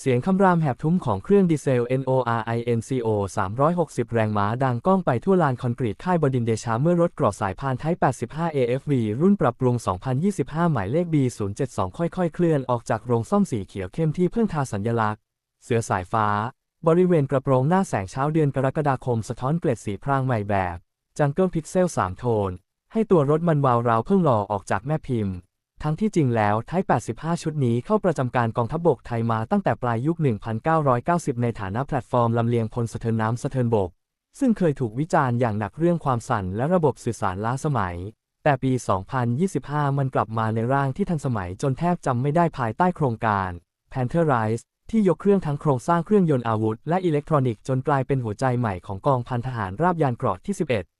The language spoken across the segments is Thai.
เสียงคำรามแหบทุ้มของเครื่องดีเซล NORINCO 360 แรงม้าดังก้องไปทั่วลานคอนกรีตค่ายบดินเดชาเมื่อรถกรอสายพานไทป85 AFV รุ่นปรับปรุง 2025 หมายเลข B072 ค่อยๆ เคลื่อนออกจากโรงซ่อมสีเขียวเข้มที่เพิ่งทาสัญลักษณ์ เสือสายฟ้า บริเวณกระโปรงหน้าแสงเช้าเดือนกรกฎาคมสะท้อนเกล็ดสีพรางใหม่แบบจังเกิลพิกเซล 3 โทน ให้ตัวรถมันวาวราวเพิ่งหล่อออกจากแม่พิมพ์ ทั้งที่จริงแล้วไทป85 ชุดนี้เข้าประจำการกองทัพบบกไทยมาตั้งแต่ปลายยุค 1990 ในฐานะแพลตฟอร์มลำเลียงพลสะเทินน้ำสะเทินบก ซึ่งเคยถูกวิจารณ์อย่างหนักเรื่องความสั่นและระบบสื่อสารล้าสมัย แต่ปี 2025 มันกลับมาในร่างที่ทันสมัยจนแทบจำไม่ได้ภายใต้โครงการ Panther Rise ที่ยกเครื่องทั้งโครงสร้างเครื่องยนต์อาวุธ และอิเล็กทรอนิกส์จนกลายเป็นหัวใจใหม่ของกองพันทหารราบยานเกราะที่ 11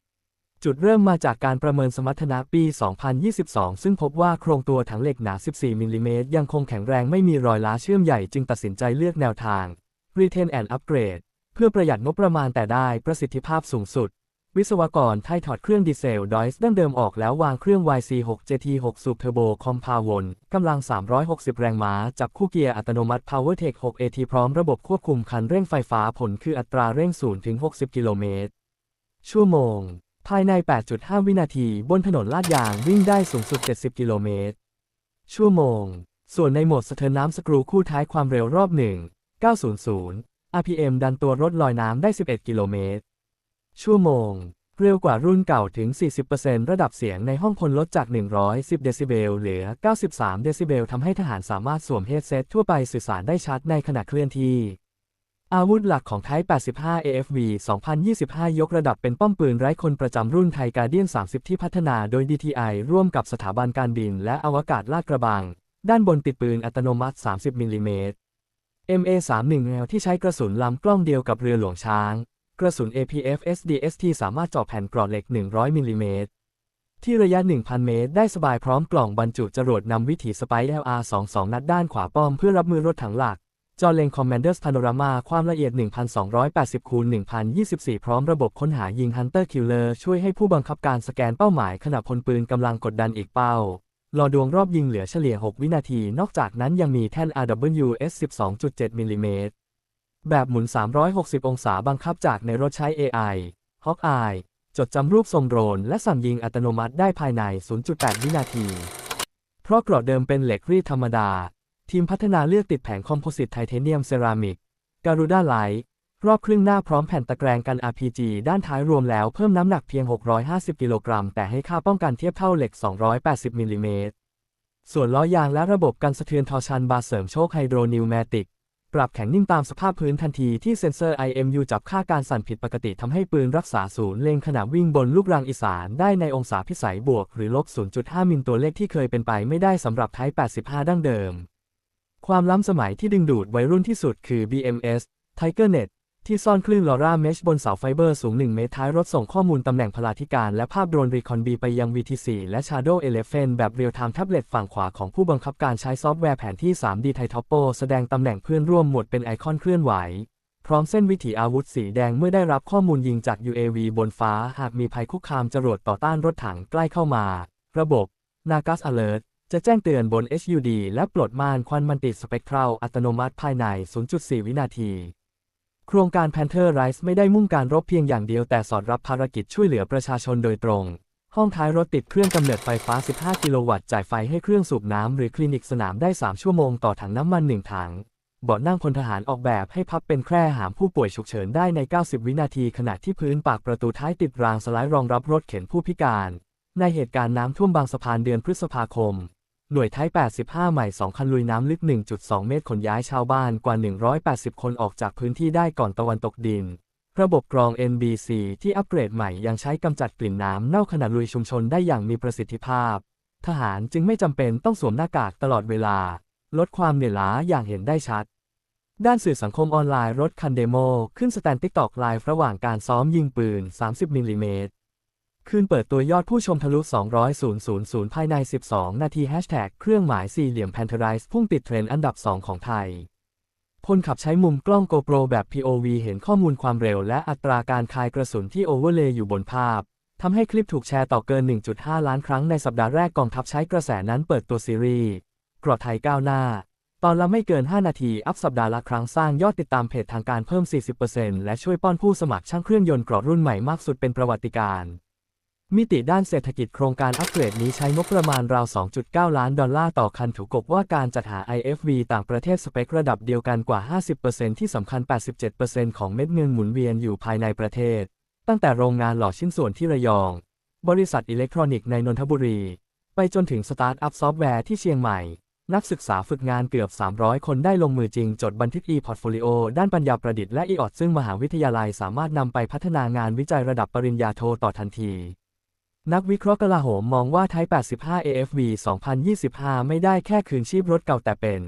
จุดเริ่มมาจากการประเมินสมรรถนะปี 2022 ซึ่งพบว่าโครงตัวถังเหล็กหนา 14 มิลลิเมตรยังคงแข็งแรงไม่มีรอยล้าเชื่อมใหญ่จึงตัดสินใจเลือกแนวทาง Retain and Upgrade เพื่อประหยัดงบประมาณแต่ได้ประสิทธิภาพสูงสุด วิศวกรไทยถอดเครื่องดีเซลดอยส์ดั้งเดิมออกแล้ววางเครื่อง YC6 JT6 Sub Turbo Compound กำลัง 360 แรงม้า จับคู่เกียร์อัตโนมัติ PowerTech 6 AT พร้อมระบบควบคุมคันเร่งไฟฟ้าผลคืออัตราเร่ง0ถึง60 กิโลเมตรชั่วโมง ภายใน 8.5 วินาทีบนถนนลาดยางวิ่งได้สูงสุด 70 กิโลเมตร ชั่วโมง ส่วนในโหมดสะเทินน้ำสกรูคู่ท้ายความเร็วรอบ 1 900 RPM ดันตัวรถลอยน้ำได้ 11 กิโลเมตร ชั่วโมง เร็วกว่ารุ่นเก่าถึง 40%ระดับเสียงในห้องพลลดจาก 110 เดซิเบลเหลือ 93 เดซิเบลทำให้ทหารสามารถสวมเฮดเซตทั่วไปสื่อสารได้ชัดในขณะเคลื่อนที่ อาวุธหลักของไทป์85 AFV 2025 ยกระดับเป็นป้อมปืนไร้คนประจำรุ่นไทยการเดียน 30 ที่พัฒนาโดย DTI ร่วมกับสถาบันการบินและอวกาศลาดกระบัง ด้านบนติดปืนอัตโนมัติ 30 มิลลิเมตร MA31 แนวที่ใช้กระสุนลำกล้องเดียวกับเรือหลวงช้าง กระสุน APF SDST สามารถเจาะแผ่นกรอเหล็ก 100 มิลลิเมตร ที่ระยะ 1,000 เมตร ได้สบายพร้อมกล่องบรรจุจรวดนำวิถีสไป LR22 นัดด้านขวาป้อมเพื่อรับมือรถถังหลัก จอเล็ง Commander's Panorama ความละเอียด 1,280คูณ1,024 พร้อมระบบค้นหายิง Hunter Killer ช่วยให้ผู้บังคับการสแกนเป้าหมายขณะพลปืนกำลังกดดันอีกเป้า รอดวงรอบยิงเหลือเฉลี่ย 6 วินาที นอกจากนั้นยังมีแท่น RWS 12.7 มิลลิเมตร แบบหมุน 360 องศาบังคับจากในรถใช้ AI Hawkeye จดจำรูปทรงโดรนและสั่งยิงอัตโนมัติได้ภายใน 0.8 วินาที เพราะกราะเดิมเป็นเหล็กรีดธรรมดา ทีมพัฒนาเลือกติดแผงคอมโพสิตไทเทเนียมเซรามิกการูด้าไลท์รอบครึ่งหน้าพร้อมแผ่นตะแกรงกัน RPG ด้านท้ายรวมแล้วเพิ่มน้ำหนักเพียง 650 กิโลกรัม แต่ให้ค่าป้องกันเทียบเท่าเหล็ก 280 มิลลิเมตร ส่วนล้อยางและระบบกันสะเทือนทอชันบาร์เสริมโชคไฮโดรนิวแมติก ปรับแข็งนิ่งตามสภาพพื้นทันทีที่เซ็นเซอร์ IMU จับค่าการสั่นผิดปกติทำให้ปืนรักษาศูนย์เล็งขณะวิ่งบนลูกรังอีสานได้ในองศาพิสัยบวกหรือลบ 0.5 มิลตัวเลขที่เคยเป็นไปไม่ได้สำหรับไทป์85 ดั้งเดิม ความล้ำสมัยที่ดึงดูดวัยรุ่นที่สุดคือ BMS TigerNet ที่ซ่อนคลื่นลอร่าเมชบนเสาไฟเบอร์สูง 1 เมตรท้ายรถส่งข้อมูลตำแหน่งพลาธิการ และภาพโดรนรีคอนบีไปยัง VT4 และ Shadow Elephant แบบเรียลไทม์แท็บเล็ตฝั่งขวาของผู้บังคับการใช้ซอฟต์แวร์แผนที่ 3D ไททอปโปแสดงตำแหน่งเพื่อนร่วมหมวดเป็นไอคอนเคลื่อนไหว พร้อมเส้นวิถีอาวุธสีแดงเมื่อได้รับข้อมูลยิงจาก UAV บนฟ้า หากมีภัยคุกคามจรวดต่อต้านรถถังใกล้เข้ามา ระบบ Nagas Alert จะแจ้งเตือนบน HUD และปลดม่านควันมันติดสเปกทรัลอัตโนมัติภายใน 0.4 วินาที โครงการ Panther Rise ไม่ได้มุ่งการรบเพียงอย่างเดียวแต่สอดรับภารกิจช่วยเหลือประชาชนโดยตรง ห้องท้ายรถติดเครื่องกำเนิดไฟฟ้า 15 กิโลวัตต์จ่ายไฟให้เครื่องสูบน้ำหรือคลินิกสนามได้ 3 ชั่วโมงต่อถังน้ำมัน 1 ถังเบาะนั่งพลทหารออกแบบให้พับเป็นแคร่หามผู้ป่วยฉุกเฉินได้ใน 90 วินาที ขณะที่พื้นปากประตูท้ายติดรางสไลด์รองรับรถเข็นผู้พิการ ในเหตุการณ์น้ำท่วมบางสะพานเดือนพฤษภาคม หน่วยไทย85 ใหม่ 2 คันลุยน้ำลึก 1.2 เมตรขนย้ายชาวบ้านกว่า 180 คนออกจากพื้นที่ได้ก่อนตะวันตกดิน ระบบกรอง NBC ที่อัปเกรดใหม่ยังใช้กำจัดกลิ่นน้ำเน่าขณะลุยชุมชนได้อย่างมีประสิทธิภาพ ทหารจึงไม่จำเป็นต้องสวมหน้ากากตลอดเวลา ลดความเหนื่อยล้าอย่างเห็นได้ชัด ด้านสื่อสังคมออนไลน์รถคันเดโมขึ้นสแตนติ๊กตอกไลฟ์ระหว่างการซ้อมยิงปืน 30มิลลิเมตร คืนเปิดตัวยอดผู้ชมทะลุ 200,000 ภายใน 12 นาทีแฮชแท็กเครื่องหมายสี่เหลี่ยมแพนเทอไรส์พุ่งติดเทรนด์อันดับ 2 ของไทยพลขับใช้มุมกล้อง GoPro แบบ POV เห็นข้อมูลความเร็วและอัตราการคายกระสุนที่โอเวอร์เลย์อยู่บนภาพ ทำให้คลิปถูกแชร์ต่อเกิน 1.5 ล้านครั้งในสัปดาห์แรกกองทัพใช้กระแสนั้นเปิดตัวซีรีส์เกราะไทยก้าวหน้า ตอนละไม่เกิน 5 นาที อัพสัปดาห์ละครั้งสร้างยอดติดตามเพจทางการเพิ่ม 40%และช่วยป้อนผู้สมัครช่างเครื่องยนต์เกราะรุ่นใหม่มากสุดเป็นประวัติการณ์ มิติด้านเศรษฐกิจโครงการอัปเกรดนี้ใช้งบประมาณราว 2.9 ล้านดอลลาร์ต่อคันถูกกบว่าการจัดหา IFV ต่างประเทศสเปคระดับเดียวกันกว่า 50%ที่สำคัญ 87%ของเม็ดเงินหมุนเวียนอยู่ภายในประเทศ ตั้งแต่โรงงานหล่อชิ้นส่วนที่ระยอง บริษัทอิเล็กทรอนิกส์ในนนทบุรี ไปจนถึงสตาร์ทอัพซอฟต์แวร์ที่เชียงใหม่ นักศึกษาฝึกงานเกือบ 300 คนได้ลงมือจริง จดบันทึก e-portfolio ด้านปัญญาประดิษฐ์และ e-ot ซึ่งมหาวิทยาลัยสามารถนำไปพัฒนางานวิจัยระดับปริญญาโทต่อทันที นักวิเคราะห์กลาโหมมองว่าไทย 85 AFV 2025 ไม่ได้แค่คืนชีพรถเก่าแต่เป็น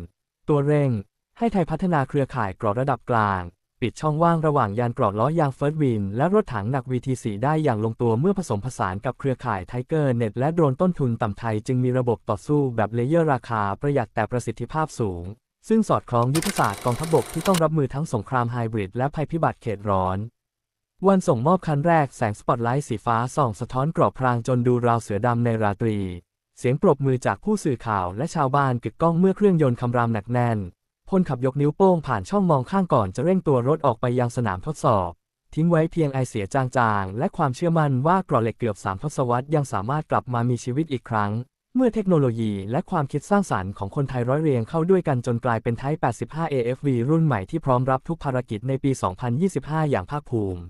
ตัวเร่ง ให้ไทยพัฒนาเครือข่ายเกราะระดับกลาง ปิดช่องว่างระหว่างยานเกราะล้อยางเฟิร์สวินและรถถังหนัก VT4 ได้อย่างลงตัวเมื่อผสมผสานกับเครือข่ายไทเกอร์เน็ตและโดรนต้นทุนต่ำไทยจึงมีระบบต่อสู้แบบเลเยอร์ราคาประหยัดแต่ประสิทธิภาพสูง ซึ่งสอดคล้องยุทธศาสตร์กองทัพบกที่ต้องรับมือทั้งสงครามไฮบริดและภัยพิบัติเขตร้อน วันส่งมอบคันแรกแสงสปอตไลท์สีฟ้าส่องสะท้อนกรอบพรางจนดูราวเสือดำในราตรี เสียงปรบมือจากผู้สื่อข่าวและชาวบ้านกึกก้องเมื่อเครื่องยนต์คำรามหนักแน่นคนขับยกนิ้วโป้งผ่านช่องมองข้างก่อนจะเร่งตัวรถออกไปยังสนามทดสอบ ทิ้งไว้เพียงไอเสียจางๆ และความเชื่อมั่นว่ากราะเหล็กเกือบสามทศวรรษยังสามารถกลับมามีชีวิตอีกครั้ง เมื่อเทคโนโลยีและความคิดสร้างสรรค์ของคนไทยร้อยเรียงเข้าด้วยกันจนกลายเป็นไทย85 AFV รุ่นใหม่ที่พร้อมรับทุกภารกิจในปี 2025 อย่างภาคภูมิ